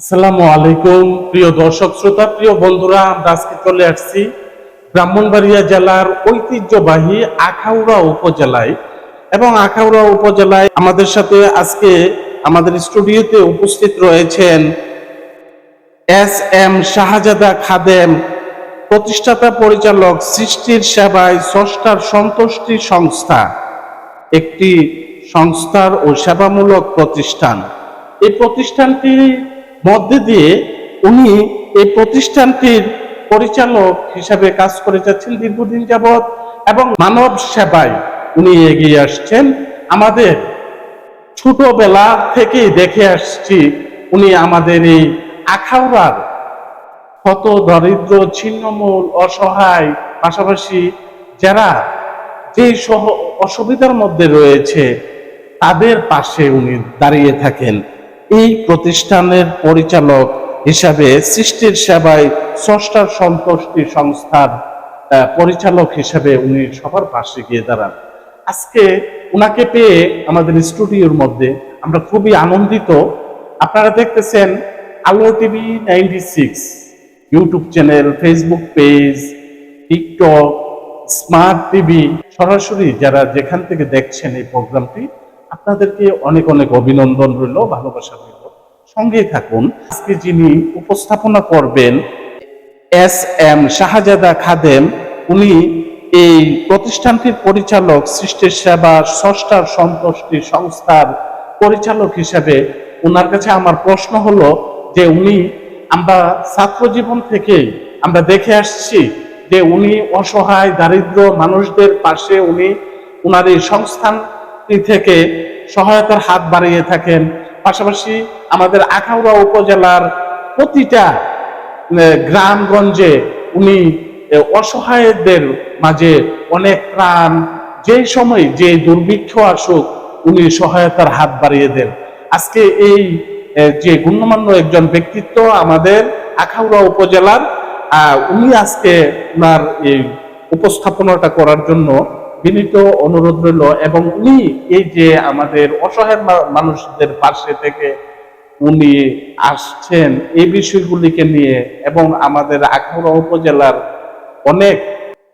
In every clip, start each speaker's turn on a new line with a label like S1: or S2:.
S1: আসসালামু আলাইকুম, প্রিয় দর্শক শ্রোতা, প্রিয় বন্ধুরা, আমরা আজকে চলে আসছি ব্রাহ্মণবাড়িয়া জেলার ঐতিহ্যবাহী আখাউড়া উপজেলায়। এবং আখাউড়া উপজেলায় আমাদের সাথে আজকে আমাদের স্টুডিওতে উপস্থিত রয়েছেন এস এম শাহজাদা খাদেম, প্রতিষ্ঠাতা পরিচালক সৃষ্টির সেবায় স্রষ্টার সন্তুষ্টি সংস্থা, একটি সংস্থার ও সেবামূলক প্রতিষ্ঠান। এই প্রতিষ্ঠানটির মধ্যে দিয়ে উনি এই প্রতিষ্ঠানটির পরিচালক হিসাবে কাজ করে যাচ্ছেন দীর্ঘদিন যাবৎ এবং মানব সেবায় উনি এগিয়ে আসছেন। আমাদের ছোটবেলা থেকেই দেখে আসছি উনি আমাদের এই আখাউড়ার কত দরিদ্র, ছিন্নমূল, অসহায়, পাশাপাশি যারা যে সহ, অসুবিধার মধ্যে রয়েছে, তাদের পাশে উনি দাঁড়িয়ে থাকেন। এই প্রতিষ্ঠানের পরিচালক হিসাবে সৃষ্টির সেবায় স্রষ্টার সন্তুষ্টি সংস্থার পরিচালক হিসাবে উনি সবার পাশে গিয়ে দাঁড়ান। আজকে উনাকে পেয়ে আমাদের স্টুডিওর মধ্যে আমরা খুবই আনন্দিত। আপনারা দেখতেছেন Alo TV ninety six, YouTube channel, Facebook page, TikTok, smart TV. সরাসরি যারা যেখান থেকে দেখছেন এই প্রোগ্রামটি আপনাদেরকে অনেক অনেক অভিনন্দন রইল, ভালোবাসা রইল। সঙ্গেই থাকুন। আজকে যিনি উপস্থাপনা করবেন এস এম শাহজাদা খাদেম, উনি এই প্রতিষ্ঠানটির পরিচালক, সৃষ্টির সেবা, স্রষ্টার সন্তুষ্টি সংস্থার পরিচালক হিসেবে ওনার কাছে আমার প্রশ্ন হলো যে উনি, আমরা ছাত্র জীবন থেকেই আমরা দেখে আসছি যে উনি অসহায়, দারিদ্র মানুষদের পাশে উনি ওনার এই সংস্থানটি থেকে সহায়তার হাত বাড়িয়ে থাকেন। পাশাপাশি আমাদের আখাউড়া উপজেলার প্রতিটা গ্রামগঞ্জে উনি অসহায়দের মাঝে অনেক প্রাণ, যে সময় যে দুর্ভিক্ষ আসুক, উনি সহায়তার হাত বাড়িয়ে দেন। আজকে এই যে গণ্যমান্য একজন ব্যক্তিত্ব আমাদের আখাউড়া উপজেলার উনি আজকে ওনার এই উপস্থাপনাটা করার জন্য বিনীত অনুরোধ রইল এবং উনি এই যে আমাদের অসহায় মানুষদের পাশে থেকে উনি আসছেন, এই বিষয়গুলিকে নিয়ে এবং আমাদের আখাউড়া উপজেলার অনেক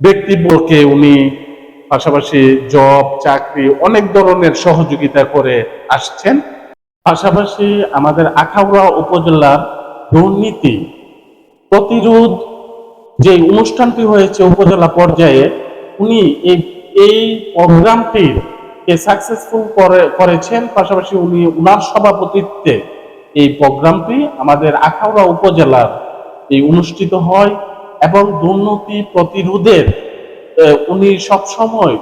S1: ব্যক্তিবর্গকে উনি পাশাপাশি জব, চাকরি অনেক ধরনের সহযোগিতা করে আসছেন। পাশাপাশি আমাদের আখাউড়া উপজেলার দুর্নীতি প্রতিরোধ যে অনুষ্ঠানটি হয়েছে উপজেলা পর্যায়ে, উনি এই এই প্রোগ্রামটির সাকসেসফুল করে, করেছেন, পাশাপাশি উনি উনার সভাপতিত্বে এই প্রোগ্রামটি আমাদের আখাউড়া উপজেলার এই অনুষ্ঠিত হয় এবং দুর্নীতি প্রতিরোধের উনি সবসময়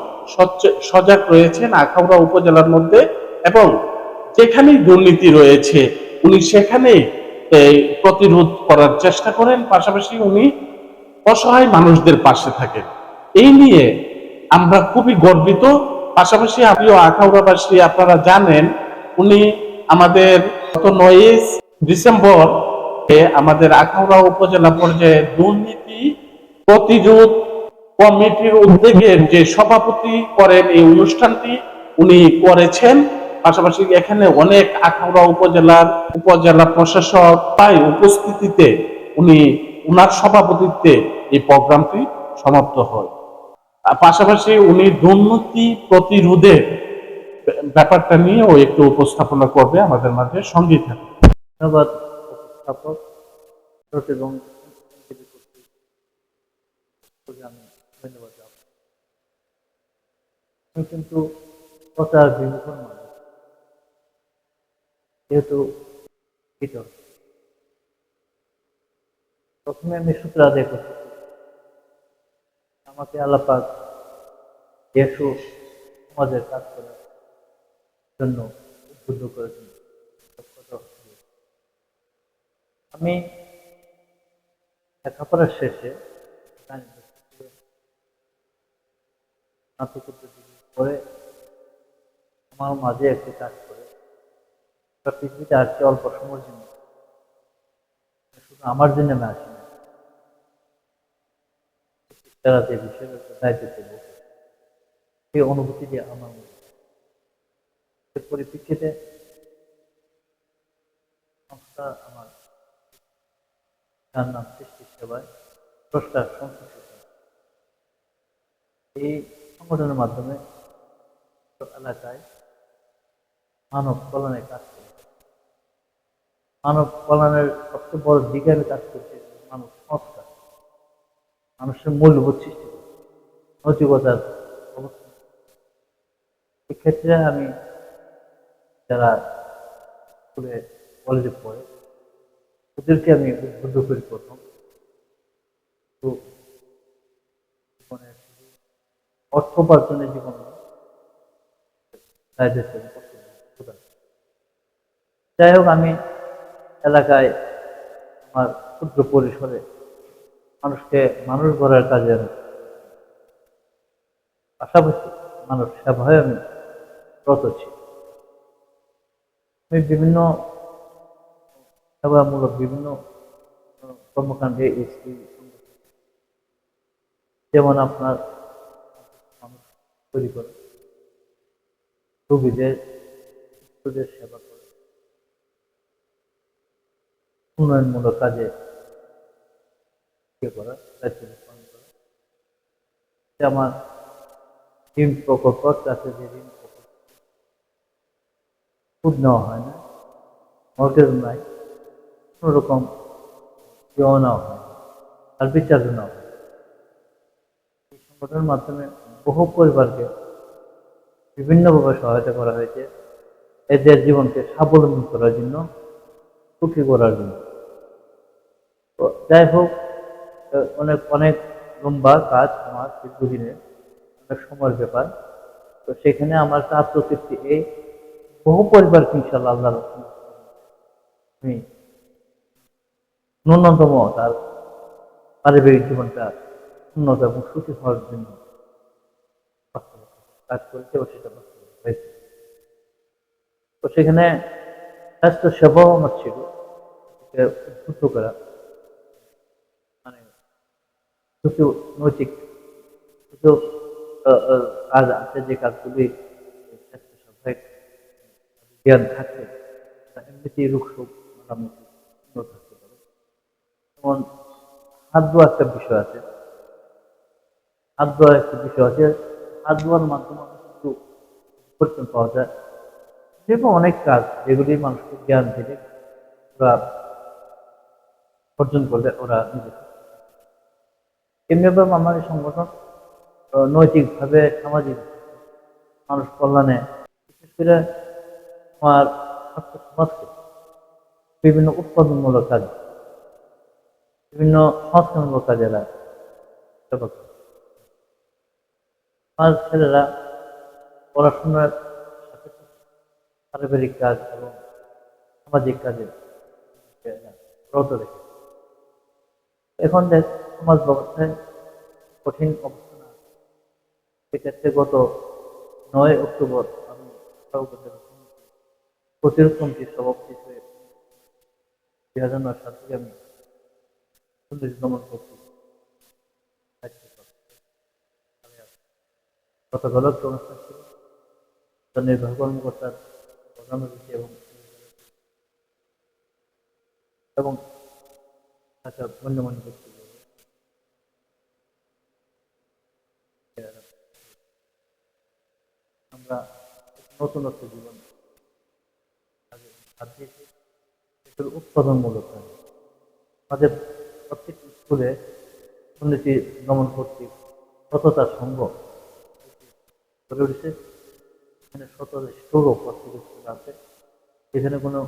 S1: সজাগ রয়েছেন আখাউড়া উপজেলার মধ্যে এবং যেখানেই দুর্নীতি রয়েছে উনি সেখানেই প্রতিরোধ করার চেষ্টা করেন, পাশাপাশি উনি অসহায় মানুষদের পাশে থাকেন। এই নিয়ে আমরা খুবই গর্বিত। পাশাপাশি আমিও আখাউড়াবাসী আপনারা জানেন, উনি আমাদের গত নয় ডিসেম্বর আমাদের আখাউড়া উপজেলা পর্যায়ে দুর্নীতি প্রতিরোধ কমিটির উদ্যোগের যে সভাপতি করেন এই অনুষ্ঠানটি উনি করেছেন। পাশাপাশি এখানে অনেক আখাউড়া উপজেলার উপজেলা প্রশাসক তাই উপস্থিতিতে উনি উনার সভাপতিত্বে এই প্রোগ্রামটি সমাপ্ত হয়। পাশাপাশি উনি দুর্নীতি প্রতিরোধে ব্যাপারটা নিয়েও একটু উপস্থাপনা করবে আমাদের মাঝে সঙ্গী থাকে
S2: ধন্যবাদ, উপস্থাপক। এবং কিন্তু যেহেতু প্রথমে আমি সূত্র আদায় চাই। আমাকে আল্লাপাক যেহেতু সমাজের কাজ করার জন্য উদ্বুদ্ধ করেছেন। আমি লেখাপড়ার শেষে করে আমার মাঝে একটি কাজ করে পৃথিবীতে আসছে অল্প সময়ের জন্য, শুধু আমার জন্য আসি যে বিষয়ের দায়িত্ব ছিল সেই অনুভূতি দিয়ে আমার পরিপ্রেক্ষিতে সংস্থা আমার তার নাম সৃষ্টি সেবায় স্রষ্টার সেবা। এই সংগঠনের মাধ্যমে এলাকায় মানব কল্যাণের কাজ করছে মানব কল্যাণের সবচেয়ে বড় দিকে কাজ করছি মানুষের মূল্যবোধ সৃষ্টি নৈতিকতার অবস্থান এক্ষেত্রে আমি যারা স্কুলে, কলেজে পড়ে, ওদেরকে আমি উদ্বুদ্ধ করি প্রথম। তো অর্থ উপার্জনের জীবন। যাই হোক, আমি এলাকায় আমার ক্ষুদ্র পরিসরে মানুষকে মানুষ গড়ার কাজে পাশাপাশি মানুষ সেবায় আমি রত ছিল। আমি বিভিন্ন সেবামূলক বিভিন্ন কর্মকাণ্ডে এসেছি যেমন আপনার মানুষ তৈরি করে রোগীদের সেবা করে, উন্নয়নমূলক কাজে ইয়ে করা, দায়িত্ব পালন করা। আমার ঋণ প্রকল্প কাছে যে ঋণ প্রকল্প, সুদ নেওয়া হয় না মর্গেজ নাই, কোনো রকম নেওয়া হয় আর বিচার্য নেওয়া হয় এই সংগঠনের মাধ্যমে বহু পরিবারকে বিভিন্নভাবে সহায়তা করা হয়েছে, এদের জীবনকে স্বাবলম্বী করার জন্য, সুখী করার জন্য। যাই হোক অনেক অনেক লম্বা কাজ আমার দীর্ঘদিনের অনেক সময়ের ব্যাপার। তো সেখানে আমার কাজ প্রকৃতি এই বহু পরিবার ইনশাল্লাহ আল্লাহ আমি ন্যূনতম তার পারিবারিক জীবনটা উন্নত এবং সুখী হওয়ার জন্য কাজ করেছে ও সেটা হয়েছে। তো সেখানে স্বাস্থ্য সেবাও আমার ছিল উদ্বুদ্ধ করা। কিছু নৈতিক কিছু কাজ আছে, যে কাজগুলি জ্ঞান থাকলে তা এমনিতেই রোগ শোক মোটামুটি থাকতে পারে। যেমন হাত ধোয়া একটা বিষয় আছে। হাত ধোয়ার একটা বিষয় আছে। হাত ধোয়ার মাধ্যমে অনেক কিছু পাওয়া যায়। যেরকম অনেক কাজ যেগুলি মানুষকে জ্ঞান দিলে ওরা অর্জন করলে ওরা নিজে এমনিভাবে আমার এই সংগঠন নৈতিকভাবে, সামাজিক মানুষ কল্যাণে, বিশেষ করে আমার ছাত্র সমাজকে বিভিন্ন উৎপাদনমূলক কাজ, বিভিন্ন সংস্কারমূলক কাজে আমার ছেলেরা পড়াশোনার সাথে পারিবারিক কাজ এবং সামাজিক কাজে রত রেখে এখন দেখ সমাজ ব্যবস্থায় কঠিন অবস্থান সেক্ষেত্রে গত নয় অক্টোবর আমি প্রতিরোধ কমিটির সভাপতি হয়ে দুই হাজার নয় সাল থেকে আমি করছি। একটা অনুষ্ঠান ছিল নির্বাহী কর্মকর্তার এবং এবং একটা গণ্যমান্য ব্যক্তি আমরা নতুনত্ব জীবন। উৎপাদনমূলক কাজ আমাদের প্রত্যেক স্কুলে দুর্নীতি দমন কর্তৃক সততা উঠেছে, এখানে সততা স্টোরও প্রত্যেক স্কুলে আছে। এখানে কোনো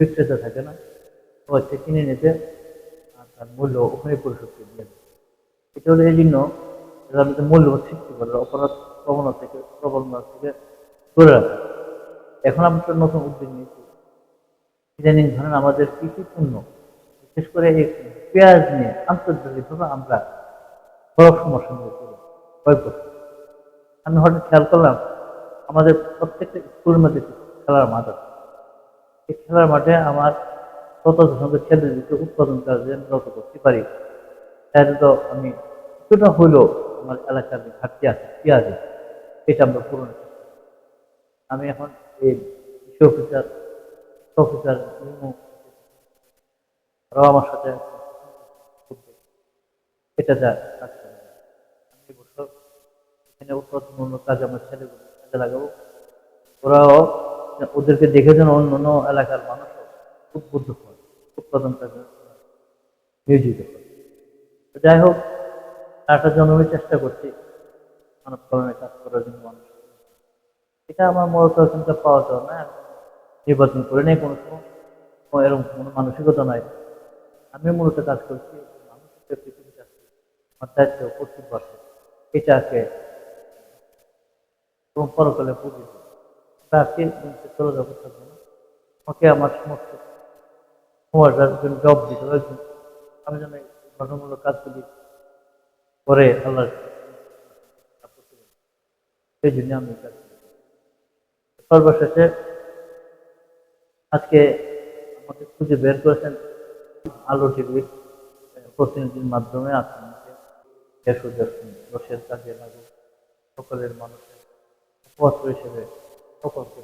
S2: বিক্রেতা থাকে না। সবাই থেকে কিনে নেবে আর তার মূল্য ওখানে পরিশোধ করে দিয়ে। এটা হলো এই জন্য মূল্যবোধ সৃষ্টি করে অপরাধ প্রবণতা থেকে প্রবণতা থেকে দূরে রাখা। এখন আমরা নতুন উদ্যোগ নিয়েছি। ইদানিং ধরেন আমাদের কৃষি পণ্য, বিশেষ করে এই পেঁয়াজ নিয়ে আন্তর্জাতিকভাবে আমরা বড় পড়ি কয়েক বছর। আমি হঠাৎ খেয়াল করলাম, আমাদের প্রত্যেকটা স্কুলের মধ্যে খেলার মাঠ আছে। এই খেলার মাঠে আমার শত সঙ্গে ছেলেদেরকে উৎপাদন কাজে রত করতে পারি তাহলে তো আমি কিছুটা হইলেও আমার এলাকার ঘাটতি আছে পেঁয়াজে এটা আমরা পূরণ আমি এখন এই কৃষি অফিসার অফিসার ওরাও আমার সাথে এটা যা কাজ করে। আমি এবছর এখানে উৎপাদনমূলক কাজ আমার ছেলেগুলো কাজে লাগাবো। ওরাও ওদেরকে দেখে যেন অন্য অন্য এলাকার মানুষ উদ্বুদ্ধ হয় উৎপাদন কাজে নিয়োজিত হয়। যাই হোক তারটা জন্য চেষ্টা করছি মানব কল্যাণে কাজ। করার জন্য মানুষ এটা আমার মূলত চিন্তা পাওয়া যায় না আমি নির্বাচন করে নেই কোনো এরকম কোনো মানসিকতা নাই। আমি মূলত কাজ করছি মানুষকে পৃথিবীর কাছে আমার দায়িত্ব এটাকে এবং পরকালে পুঁজি চলে যাব না আমাকে আমার সমস্ত জব দিতে আমি যেন এই গঠনমূলক কাজগুলি করে আল্লাহ সেই জন্য আমি। সর্বশেষে আজকে আমাকে খুঁজে বের করেছেন আলো টিভির প্রতিনিধির মাধ্যমে ও দেশ কাজে লাগুক সকলের মানুষের পত্র হিসেবে সকলকে